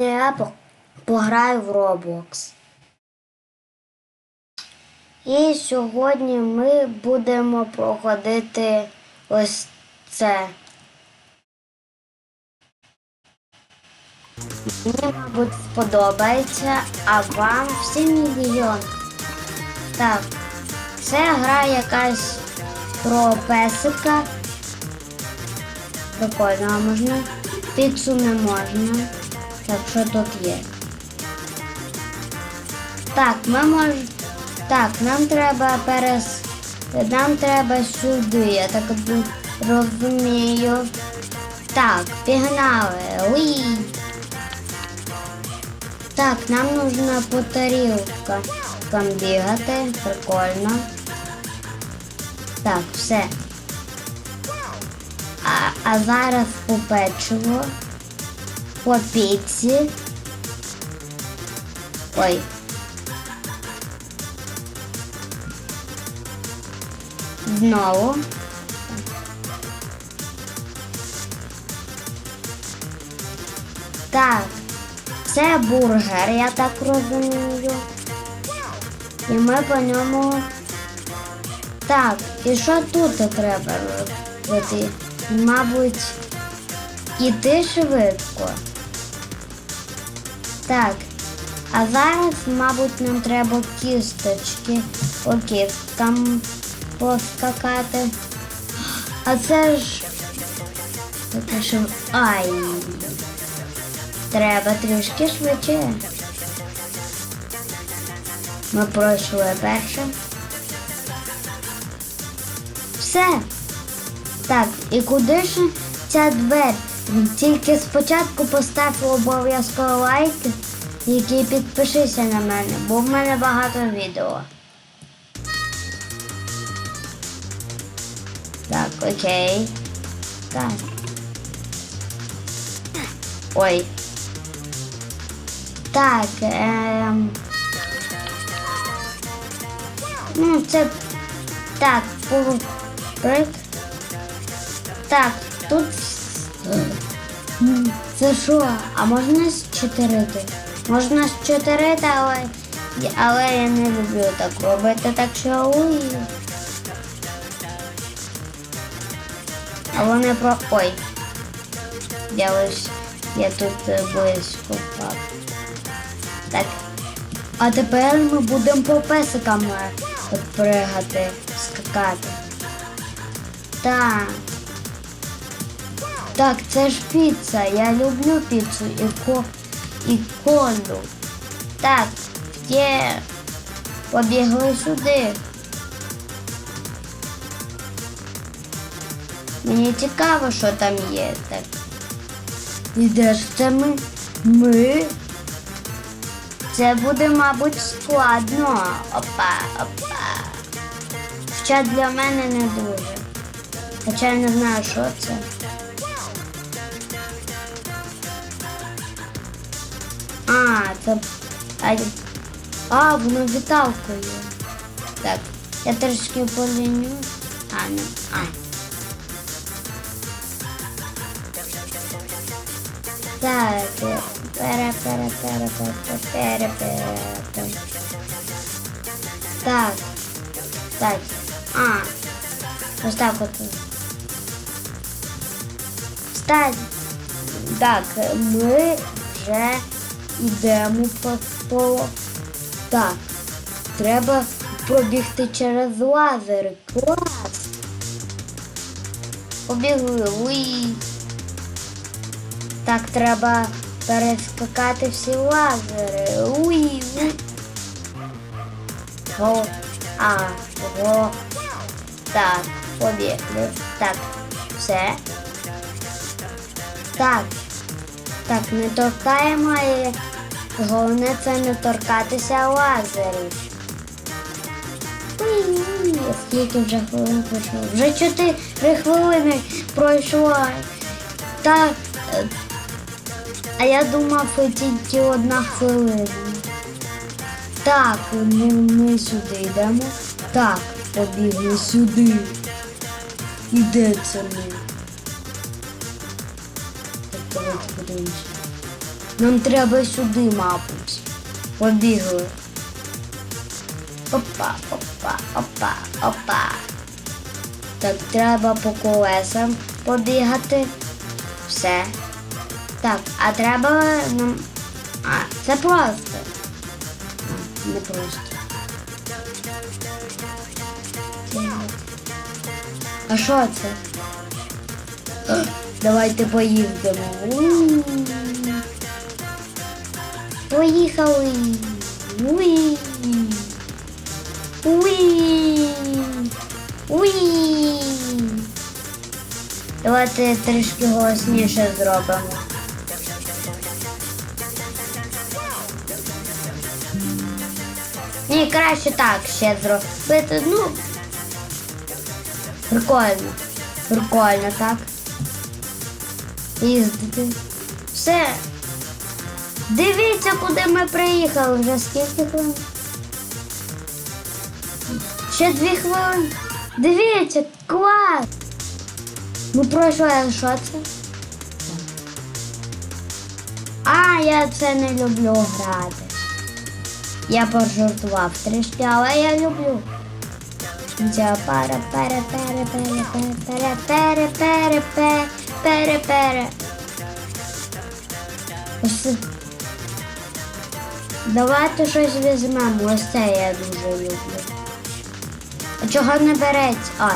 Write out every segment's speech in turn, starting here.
Я по- пограю в Roblox. І сьогодні ми будемо проходити ось це. Мені, мабуть, сподобається, а вам всі мільйон. Так, це гра якась про песика. Прикольно, а можна? Піцу не можна. Так, що тут є? Так, ми можемо. Так, нам треба перес. Нам треба сюди, я так розумію. Так, пігнали. Уй. Так, нам нужно по тарілкам бігати. Прикольно. Так, все. А, а зараз по печиво, піці. Ой. Знову. Так, це бургер, я так розумію. І ми по ньому. Так, і що тут треба робити? Мабуть, іти швидко. Так. А зараз, мабуть, нам треба кісточки по кісткам поскакати. А це ж. Ж. Ай. Треба трішки швидше. Ми пройшли перше. Все. Так, і куди ж ця двері? Тільки спочатку постав обов'язково лайк, і підпишися на мене, бо в мене багато відео. Так, окей. Так. Ой. Так, ем. Ну, це. Так, прик. Так, тут. М, Це що? А можна з чотирити? Можна з чотирити, але, але я не люблю так робити, так що уй. А вони про. Ой. Я ось. Я тут е, близько впав. Так. А тепер ми будемо по песикам е, от пригати, скакати. Так. Так, це ж піца. Я люблю піцу і ко і колу. Так, є. Побігли сюди. Мені цікаво, що там є. Так. І де ж це ми? Ми? Це буде, мабуть, складно. Опа, опа. Хоча для мене не дуже. Хоча я не знаю, що це. А, це. А, а воно віталкою. Так, я трошки поліню. А, не. А. Так, пере, пере, пере, пере, пере, пере. Так. Так. А. Ось так от. Встань. Так, ми вже йдемо по по. Так. Треба пробігти через лазери. Клас. Побігли. Уй. Так, треба перескакати всі лазери. Уй, уй. Го, а, го. Так, побігли. Так, все. Так. Так, не торкаємо головне це не торкатися лазерів. Скільки вже хвилин пройшло? Вже чотири хвилини пройшло. Так. е, а я думав тільки одна хвилина. Так, ми, ми сюди йдемо. Так, побігли сюди. І де це ми? Так, давайте подивимося. Нам треба сюди, мабуть. Побігли. Опа, опа, опа, опа. Так, треба по колесам побігати. Все. Так, а треба нам. А, це просто. Не просто. А що це? Давайте поїздимо. Поїхали. Уї. Уї. Уї. Давайте трішки голосніше зробимо. Ні, краще так ще зробити. Ну. Прикольно. Прикольно, так? Їздити. Все. Дивіться, куди ми приїхали. Вже скільки хвилин? Ще дві хвилини. Дивіться, клас! Ми пройшли, а що це? А, я це не люблю грати. Я пожартував трішки, але я люблю. Ця пара пере пере пере пере пере пере пере пере пере це- Давайте щось візьмемо. Ось це я дуже люблю. А чого не береться? А.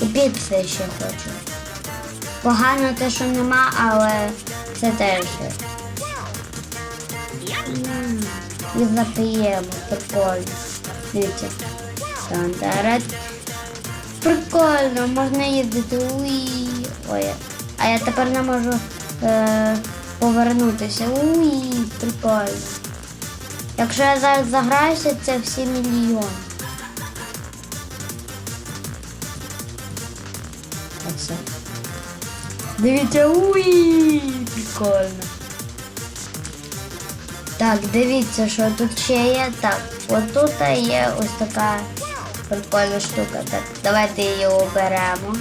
І піци ще хочу. Погано те, що нема, але це теж. І зап'ємо, прикольно. Дивіться. Тан-тарат. Прикольно, можна їздити. Ой. А я тепер не можу е, повернутися. Уї, прикольно. Якщо я зараз заграюся, це всі мільйони. Оце. Дивіться, уї, прикольно. Так, дивіться, що тут ще є. Так, отут є ось така прикольна штука. Так, давайте її оберемо.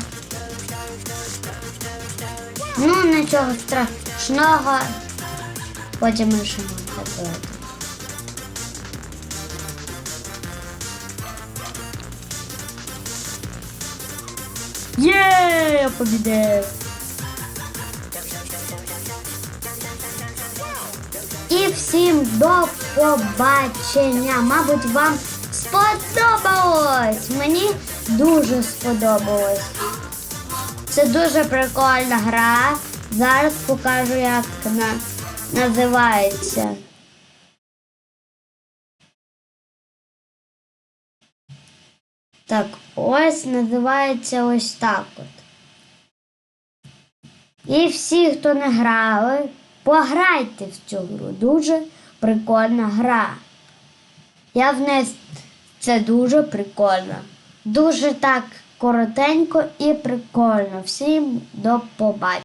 Ну, нічого страшного. Потім рішимо. Давайте. Є, я побідив. І всім до побачення. Мабуть, вам сподобалось. Мені дуже сподобалось. Це дуже прикольна гра. Зараз покажу, як вона називається. Так, ось називається ось так от. І всі, хто не грали, пограйте в цю гру. Дуже прикольна гра. Я вниз це дуже прикольно. Дуже так коротенько і прикольно. Всім до побачення.